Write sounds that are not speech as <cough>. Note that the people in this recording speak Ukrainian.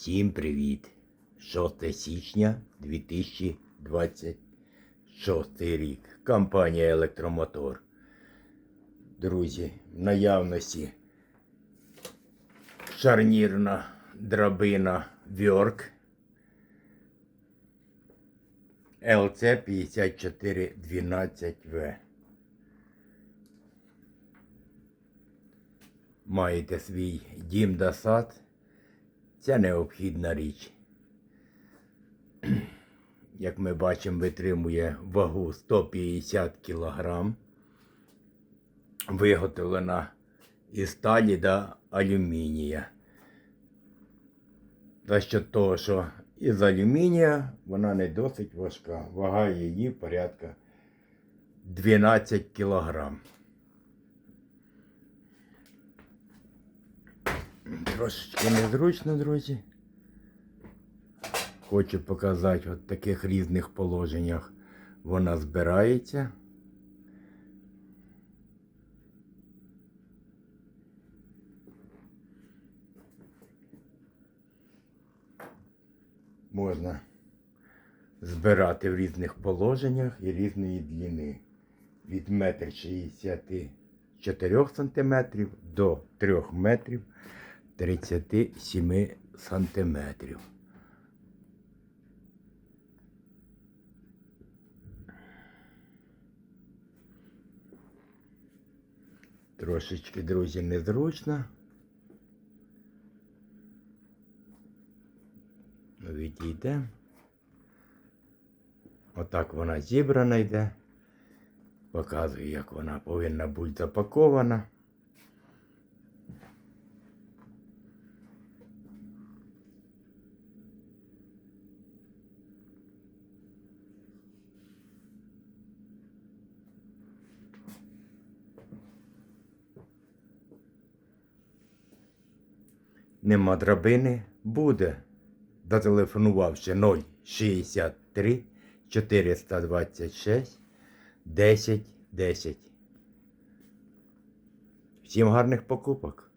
Всім привіт! 6 січня 2026 рік. Компанія Електромотор. Друзі, в наявності шарнірна драбина Вьорк ЛЦ 5412В. Маєте свій дім да сад. Це необхідна річ. <clears throat> Як ми бачимо, витримує вагу 150 кг. Виготовлена із сталі та алюмінія. За що того, що із алюмінія вона не досить важка. Вага її порядка 12 кг. Трошечки незручно, друзі. Хочу показати от таких різних положеннях вона збирається. Можна збирати в різних положеннях і різної длини. Від 1,64 см до 3 метрів 37 сантиметрів. Трошечки, друзі, незручно. Відійде. Отак вона зібрана йде. Показую, як вона повинна бути запакована. Нема драбини, буде. Зателефонувавши 063 426 10 10. Всім гарних покупок!